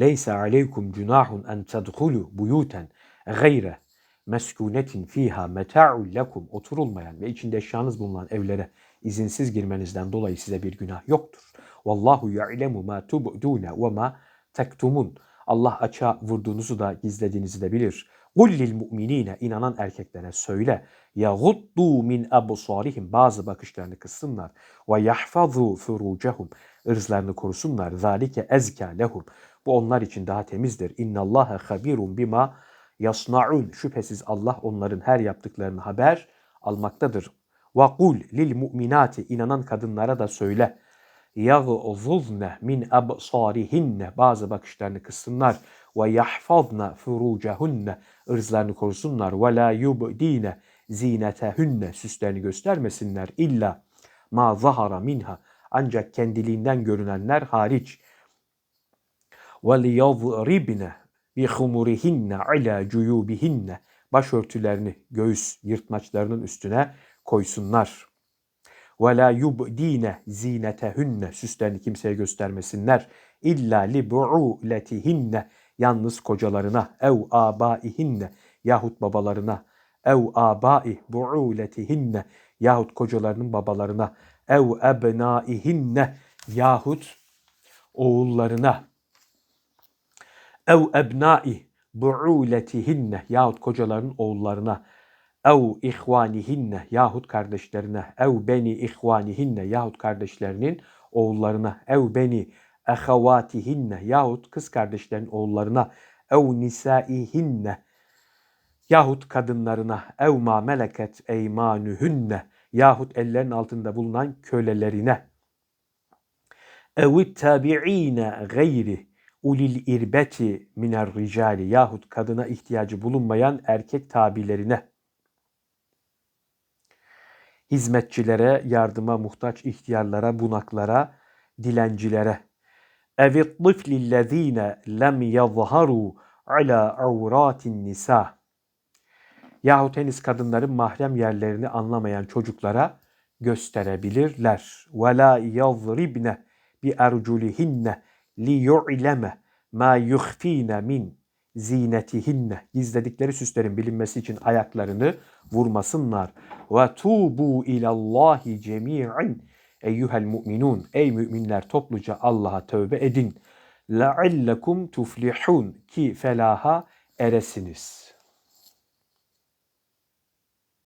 Leysa aleykum cunahun en tedhulu buyuten gayre meskunetin fiha meta'un lekum oturulmayan ve içinde eşyanız bulunan evlere izinsiz girmenizden dolayı size bir günah yoktur. Vallahu ya'lemu ma tubdune ve ma tektumun. Allah açığa vurduğunuzu da gizlediğinizi de bilir. Kul lil mu'minine inanan erkeklere söyle. Yaguddu min absarihim bazı bakışlarını kıssınlar. Ve yahfazu furucehum ırzlarını korusunlar. Zalike ezka lehum. Bu onlar için daha temizdir. İnnallaha habirun bima yasnaun. Şüphesiz Allah onların her yaptıklarını haber almaktadır. Ve kul lil mu'minati inanan kadınlara da söyle. Yagzuzne min absarihinne bazı bakışlarını kıssınlar ve yahfazna furucahunne ırzlarını korusunlar ve la yubdine zinetehunne süslerini göstermesinler illa ma zahara minha ancak kendiliğinden görünenler hariç bi humurihinne ala cuyubihinne başörtülerini göğüs yırtmaçlarının üstüne koysunlar. La yubdine zinetehunne süslerini kimseye göstermesinler. Li bu'uletihinne yalnız kocalarına ev abaihinne yahut babalarına ev abai bu'uletihinne yahut kocalarının babalarına ev ebnaihinne yahut oğullarına ev ebnai bu'uletihinne yahut kocalarının oğullarına. Ev ihvanihinne yahut kardeşlerine. Ev beni ihvanihinne yahut kardeşlerinin oğullarına. Ev beni ehavatihinne yahut kız kardeşlerin oğullarına. Ev nisaihinne yahut kadınlarına. Ev ma meleket eymanuhunne yahut ellerin altında bulunan kölelerine. Ev tabi'ine gayri ulil irbeti miner ricali yahut kadına ihtiyacı bulunmayan erkek tabilerine hizmetçilere, yardıma muhtaç ihtiyarlara, bunaklara, dilencilere. Evit tıflillezine lem yazharu ala avratin nisa. Yahut henüz kadınların mahrem yerlerini anlamayan çocuklara gösterebilirler. Ve la yazribne bi erculihinne li yu'leme ma yukhfine min zinetihinne gizledikleri süslerin bilinmesi için ayaklarını vurmasınlar. Ve tubu ilallahi cemi'in eyyuhel mu'minun ey müminler topluca Allah'a tövbe edin. Leallekum tuflihun ki felaha eresiniz.